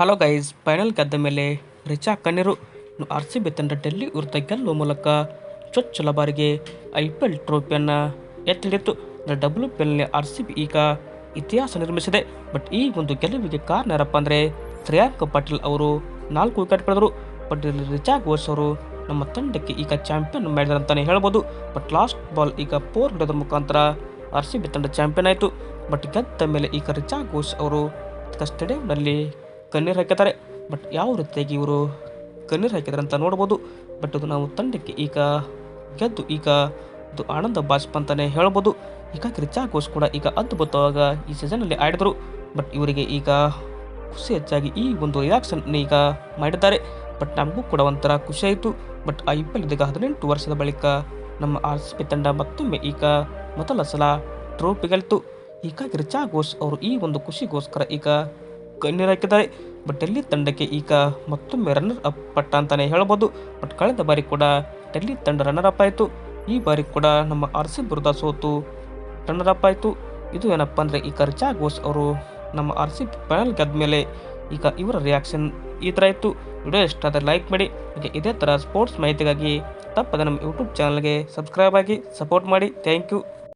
Hello guys, final ಗೆದ್ದ ಮೇಲೆ ರಿಚಾ ಕಣ್ಣೀರು ಆರ್ ಸಿ ಬಿ ತಂಡ ಡೆಲ್ಲಿ ವಿರುದ್ಧ ಗೆಲ್ಲುವ ಮೂಲಕ ಚೊಚ್ಚಲ ಬಾರಿಗೆ ಐ ಪಿ ಎಲ್ ಟ್ರೋಫಿಯನ್ನು ಎತ್ತಿಡಿತು ಡಬ್ಲ್ಯೂ ಪಿ ಎಲ್ನಲ್ಲಿ ಆರ್ ಸಿ ಬಿ ಈಗ ಇತಿಹಾಸ ನಿರ್ಮಿಸಿದೆ. ಬಟ್ ಈ ಒಂದು ಗೆಲುವಿಗೆ ಕಾರಣ ಯಾರಪ್ಪ ಅಂದರೆ ಶ್ರೇಯಾಂಕ ಪಾಟೀಲ್ ಅವರು ನಾಲ್ಕು ವಿಕೆಟ್ ಪಡೆದರು. ಬಟ್ ಇಲ್ಲಿ ರಿಚಾ ಘೋಷ್ ಅವರು ನಮ್ಮ ತಂಡಕ್ಕೆ ಈಗ ಚಾಂಪಿಯನ್ ಮಾಡಿದ್ದಾರೆ ಅಂತಲೇ ಹೇಳ್ಬೋದು. ಬಟ್ ಲಾಸ್ಟ್ ಬಾಲ್ ಈಗ ಫೋರ್ ಹಿಡಿದ ಮುಖಾಂತರ ಆರ್ ಸಿ ಬಿ ತಂಡ ಚಾಂಪಿಯನ್ ಆಯಿತು. ಬಟ್ ಗೆದ್ದ ಮೇಲೆ ಈಗ ರಿಚಾ ಘೋಷ್ ಅವರು ಸ್ಟೇಡಿಯಂನಲ್ಲಿ ಕಣ್ಣೀರು ಹಾಕಿದ್ದಾರೆ ಬಟ್ ಯಾವ ರೀತಿಯಾಗಿ ಇವರು ಕಣ್ಣೀರು ಹಾಕಿದ್ದಾರೆ ಅಂತ ನೋಡ್ಬೋದು. ಬಟ್ ಅದು ನಾವು ತಂಡಕ್ಕೆ ಈಗ ಗೆದ್ದು ಈಗ ಅದು ಆನಂದ ಬಾಷ್ಪ ಅಂತಲೇ ಹೇಳ್ಬೋದು. ಹೀಗಾಗಿ ರಿಚಾ ಘೋಷ್ ಕೂಡ ಈಗ ಅದ್ಭುತವಾಗ ಈ ಸೀಸನಲ್ಲಿ ಆಡಿದರು. ಬಟ್ ಇವರಿಗೆ ಈಗ ಖುಷಿ ಹೆಚ್ಚಾಗಿ ಈ ಒಂದು ರಿಯಾಕ್ಷನ್ ಈಗ ಮಾಡಿದ್ದಾರೆ. ಬಟ್ ನಮಗೂ ಕೂಡ ಒಂಥರ ಖುಷಿಯಾಯಿತು ಬಟ್ ಐ ಪಿ ಎಲ್ ಇದೀಗ ಹದಿನೆಂಟು ವರ್ಷದ ಬಳಿಕ ನಮ್ಮ ಆರ್ ಸಿ ಪಿ ತಂಡ ಮತ್ತೊಮ್ಮೆ ಈಗ ಮೊದಲ ಸಲ ಟ್ರೋಫಿ ಗೆಲ್ತು. ಹೀಗಾಗಿ ರಿಚಾ ಘೋಷ್ ಅವರು ಈ ಒಂದು ಖುಷಿಗೋಸ್ಕರ ಈಗ ಕಣ್ಣೀರು ಹಾಕಿದ್ದಾರೆ. ಬಟ್ ಡೆಲ್ಲಿ ತಂಡಕ್ಕೆ ಈಗ ಮತ್ತೊಮ್ಮೆ ರನ್ನರ್ ಅಪ್ ಪಟ್ಟ ಅಂತಲೇ ಹೇಳ್ಬೋದು. ಬಟ್ ಕಳೆದ ಬಾರಿ ಕೂಡ ಡೆಲ್ಲಿ ತಂಡ ರನ್ನರ್ ಅಪ್ ಆಯಿತು. ಈ ಬಾರಿ ಕೂಡ ನಮ್ಮ ಆರ್ ಸಿ ವಿರುದ್ಧ ಸೋತು ರನ್ನರ್ ಅಪ್ ಆಯಿತು. ಇದು ಏನಪ್ಪ ಅಂದರೆ ಈಗ ರಿಚಾ ಘೋಷ್ ಅವರು ನಮ್ಮ ಆರ್ ಸಿ ಫೈನಲ್ ಗೆದ್ದ ಮೇಲೆ ಈಗ ಇವರ ರಿಯಾಕ್ಷನ್ ಈ ಥರ ಇತ್ತು. ವಿಡಿಯೋ ಇಷ್ಟ ಆದರೆ ಲೈಕ್ ಮಾಡಿ. ಹಾಗೆ ಇದೇ ಥರ ಸ್ಪೋರ್ಟ್ಸ್ ಮಾಹಿತಿಗಾಗಿ ತಪ್ಪದೆ ನಮ್ಮ ಯೂಟ್ಯೂಬ್ ಚಾನಲ್ಗೆ ಸಬ್ಸ್ಕ್ರೈಬ್ ಆಗಿ ಸಪೋರ್ಟ್ ಮಾಡಿ. Thank you